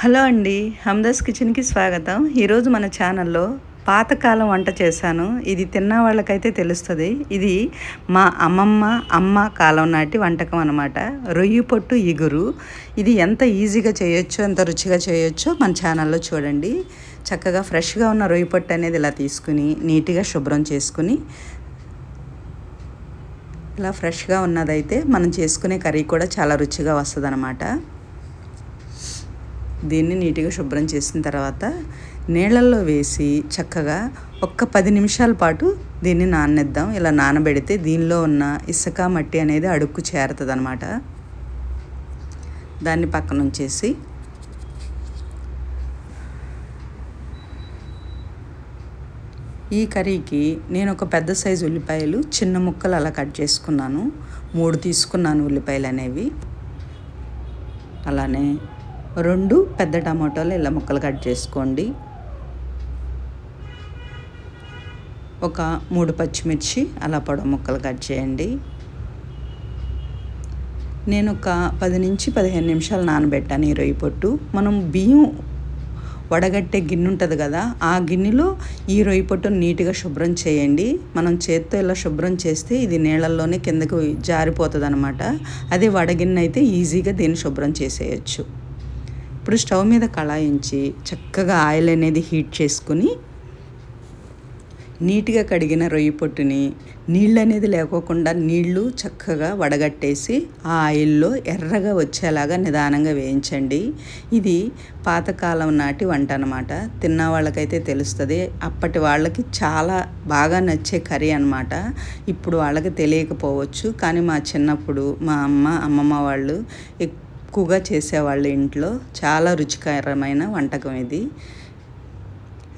Hello అండి హమ్దాస్ కిచెన్కి స్వాగతం. ఈరోజు మన ఛానల్లో పాతకాలం వంట చేశాను. ఇది తిన్న వాళ్ళకైతే తెలుస్తుంది. ఇది మా అమ్మమ్మ అమ్మ కాలం నాటి వంటకం అనమాట రొయ్యి పొట్టు ఇగురు. ఇది ఎంత ఈజీగా చేయొచ్చో ఎంత రుచిగా చేయొచ్చో మన ఛానల్లో చూడండి. చక్కగా ఫ్రెష్గా ఉన్న రొయ్యి పొట్టు అనేది ఇలా తీసుకుని నీట్గా శుభ్రం చేసుకుని ఇలా ఫ్రెష్గా ఉన్నదైతే మనం చేసుకునే కర్రీ కూడా చాలా రుచిగా వస్తుంది దీన్ని నీట్గా శుభ్రం చేసిన తర్వాత నీళ్ళల్లో వేసి చక్కగా ఒక్క పది నిమిషాల పాటు దీన్ని నాననిద్దాం. ఇలా నానబెడితే దీనిలో ఉన్న ఇసుక మట్టి అనేది అడుక్కు చేరుతుంది అనమాట దాన్ని పక్కన ఉంచేసి ఈ కర్రీకి నేను ఒక పెద్ద సైజు ఉల్లిపాయలు చిన్న ముక్కలు అలా కట్ చేసుకున్నాను. మూడు తీసుకున్నాను ఉల్లిపాయలు అనేవి. అలానే రెండు పెద్ద టమాటోలు ఇలా ముక్కలు కట్ చేసుకోండి. ఒక మూడు పచ్చిమిర్చి అలా పొడవు ముక్కలు కట్ చేయండి. నేను ఒక పది నుంచి పదిహేను నిమిషాలు నానబెట్టాను ఈ రొయ్యి పొట్టు. మనం బియ్యం వడగట్టే గిన్నె ఉంటుంది కదా ఆ గిన్నెలో ఈ రొయ్యి పొట్టును నీట్గా శుభ్రం చేయండి. మనం చేత్తో ఇలా శుభ్రం చేస్తే ఇది నీళ్ళల్లోనే కిందకు జారిపోతుంది అనమాట అదే వడగిన్నె అయితే ఈజీగా దీన్ని శుభ్రం చేసేయచ్చు. ఇప్పుడు స్టవ్ మీద కళాయించి చక్కగా ఆయిల్ అనేది హీట్ చేసుకుని నీట్గా కడిగిన రొయ్యి పొట్టుని నీళ్ళు అనేది లేకోకుండా నీళ్ళు చక్కగా వడగట్టేసి ఆ ఆయిల్లో ఎర్రగా వచ్చేలాగా నిదానంగా వేయించండి. ఇది పాతకాలం నాటి వంట అనమాట తిన్న వాళ్ళకైతే తెలుస్తుంది. అప్పటి వాళ్ళకి చాలా బాగా నచ్చే కర్రీ అనమాట ఇప్పుడు వాళ్ళకి తెలియకపోవచ్చు. కానీ మా చిన్నప్పుడు మా అమ్మ అమ్మమ్మ వాళ్ళు ఎక్కువగా చేసేవాళ్ళ ఇంట్లో చాలా రుచికరమైన వంటకం ఇది.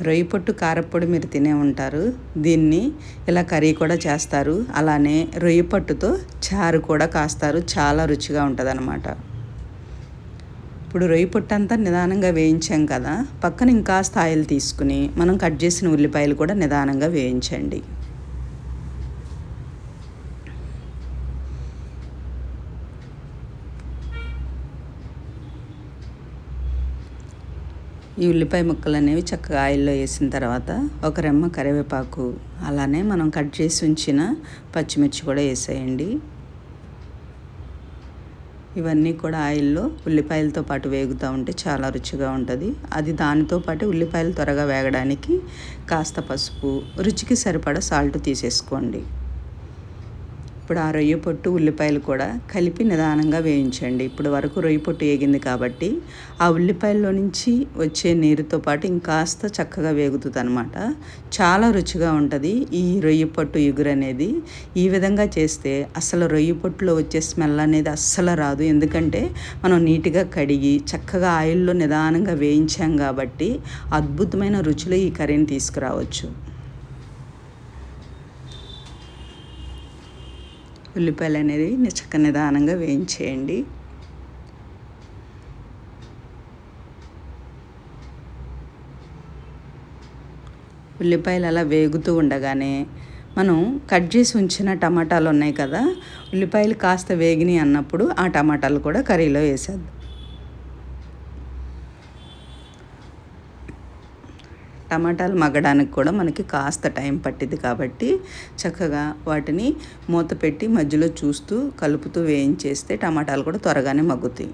రొయ్యి పొట్టు కారపొడి మీరు తినే ఉంటారు. దీన్ని ఇలా కర్రీ కూడా చేస్తారు. అలానే రొయ్యి పట్టుతో చారు కూడా కాస్తారు. చాలా రుచిగా ఉంటుంది అనమాట ఇప్పుడు రొయ్యి పొట్టు అంతా నిదానంగా వేయించాం కదా. పక్కన ఇంకా స్థాయిలు తీసుకుని మనం కట్ చేసిన ఉల్లిపాయలు కూడా నిదానంగా వేయించండి. ఈ ఉల్లిపాయ ముక్కలు అనేవి చక్కగా ఆయిల్లో వేసిన తర్వాత ఒక రెమ్మ కరివేపాకు అలానే మనం కట్ చేసి ఉంచిన పచ్చిమిర్చి కూడా వేసేయండి. ఇవన్నీ కూడా ఆయిల్లో ఉల్లిపాయలతో పాటు వేగుతూ ఉంటే చాలా రుచిగా ఉంటుంది. అది దానితో పాటు ఉల్లిపాయలు త్వరగా వేగడానికి కాస్త పసుపు రుచికి సరిపడా సాల్ట్ తీసేసుకోండి. ఇప్పుడు ఆ రొయ్య పొట్టు ఉల్లిపాయలు కూడా కలిపి నిదానంగా వేయించండి. ఇప్పుడు వరకు రొయ్య పొట్టు వేగింది కాబట్టి ఆ ఉల్లిపాయల్లో నుంచి వచ్చే నీరుతో పాటు ఇంకాస్త చక్కగా వేగుతుంది అనమాట చాలా రుచిగా ఉంటుంది ఈ రొయ్య పొట్టు ఎగురు అనేది ఈ విధంగా చేస్తే అసలు రొయ్య పొట్టులో వచ్చే స్మెల్ అనేది అస్సలు రాదు. ఎందుకంటే మనం నీట్గా కడిగి చక్కగా ఆయిల్లో నిదానంగా వేయించాం కాబట్టి అద్భుతమైన రుచులు ఈ కర్రీని తీసుకురావచ్చు. ఉల్లిపాయలు అనేది చక్క నిదానంగా వేయించేయండి. ఉల్లిపాయలు అలా వేగుతూ ఉండగానే మనం కట్ చేసి ఉంచిన టమాటాలు ఉన్నాయి కదా ఉల్లిపాయలు కాస్త వేగినాయి అన్నప్పుడు ఆ టమాటాలు కూడా కర్రీలో వేసేద్దాం. టమాటాలు మగ్గడానికి కూడా మనకి కాస్త టైం పట్టింది కాబట్టి చక్కగా వాటిని మూత పెట్టి మధ్యలో చూస్తూ కలుపుతూ వేయించేస్తే టమాటాలు కూడా త్వరగానే మగ్గుతాయి.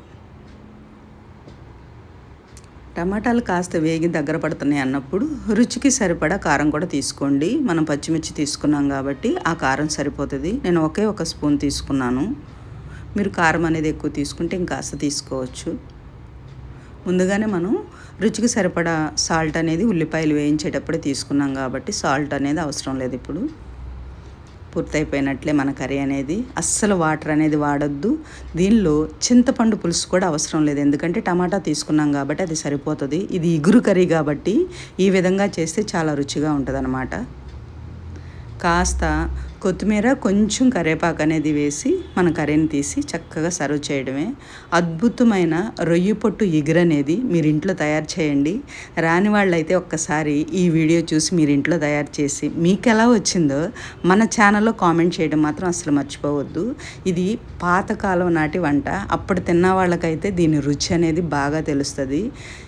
టమాటాలు కాస్త వేగి దగ్గర పడుతున్నాయి అన్నప్పుడు రుచికి సరిపడా కారం కూడా తీసుకోండి. మనం పచ్చిమిర్చి తీసుకున్నాం కాబట్టి ఆ కారం సరిపోతుంది. నేను ఒకే ఒక స్పూన్ తీసుకున్నాను. మీరు కారం అనేది ఎక్కువ తీసుకుంటే ఇంకాస్త తీసుకోవచ్చు. ముందుగానే మనం రుచికి సరిపడా సాల్ట్ అనేది ఉల్లిపాయలు వేయించేటప్పుడే తీసుకున్నాం కాబట్టి సాల్ట్ అనేది అవసరం లేదు ఇప్పుడు. పూర్తయిపోయినట్లే మన కర్రీ అనేది. అస్సలు వాటర్ అనేది వాడొద్దు. దీనిలో చింతపండు పులుసు కూడా అవసరం లేదు. ఎందుకంటే టమాటా తీసుకున్నాం కాబట్టి అది సరిపోతుంది. ఇది ఇగురు కర్రీ కాబట్టి ఈ విధంగా చేస్తే చాలా రుచిగా ఉంటుంది కాస్త కొత్తిమీర కొంచెం కరివేపాకు అనేది వేసి మన కర్రీని తీసి చక్కగా సర్వ్ చేయడమే. అద్భుతమైన రొయ్యి పొట్టు ఎగురు అనేది మీరు ఇంట్లో తయారు చేయండి. రాని వాళ్ళైతే ఒక్కసారి ఈ వీడియో చూసి మీరు ఇంట్లో తయారు చేసి మీకు ఎలా వచ్చిందో మన ఛానల్లో కామెంట్ చేయడం మాత్రం అసలు మర్చిపోవద్దు. ఇది పాతకాలం నాటి వంట. అప్పుడు తిన్న వాళ్ళకైతే దీని రుచి అనేది బాగా తెలుస్తుంది.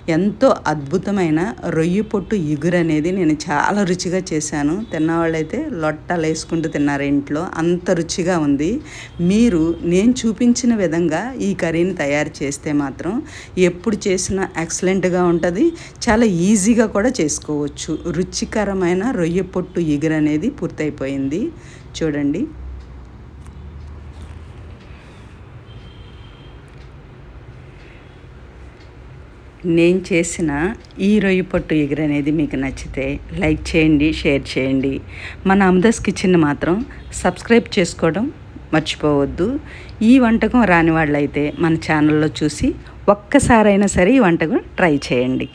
ఎంతో అద్భుతమైన రొయ్యి పొట్టు ఎగురు అనేది నేను చాలా రుచిగా చేశాను. తిన్నవాళ్ళైతే లొట్టలు వేసుకుంటూ తిన్నారు ఇంట్లో అంత రుచిగా ఉంది. మీరు నేను చూపించిన విధంగా ఈ కర్రీని తయారు చేస్తే మాత్రం ఎప్పుడు చేసినా ఎక్సలెంట్గా ఉంటుంది. చాలా ఈజీగా కూడా చేసుకోవచ్చు. రుచికరమైన రొయ్య పొట్టు ఎగురు అనేది పూర్తయిపోయింది. చూడండి. నేను చేసిన ఈ రొయ్య పొట్టు ఎగురు అనేది మీకు నచ్చితే లైక్ చేయండి షేర్ చేయండి. మన అమదస్ కిచెన్ మాత్రం సబ్స్క్రైబ్ చేసుకోవడం మర్చిపోవద్దు. ఈ వంటకం రాని వాళ్ళైతే మన ఛానల్లో చూసి ఒక్కసారైనా సరే ఈ వంటకం ట్రై చేయండి.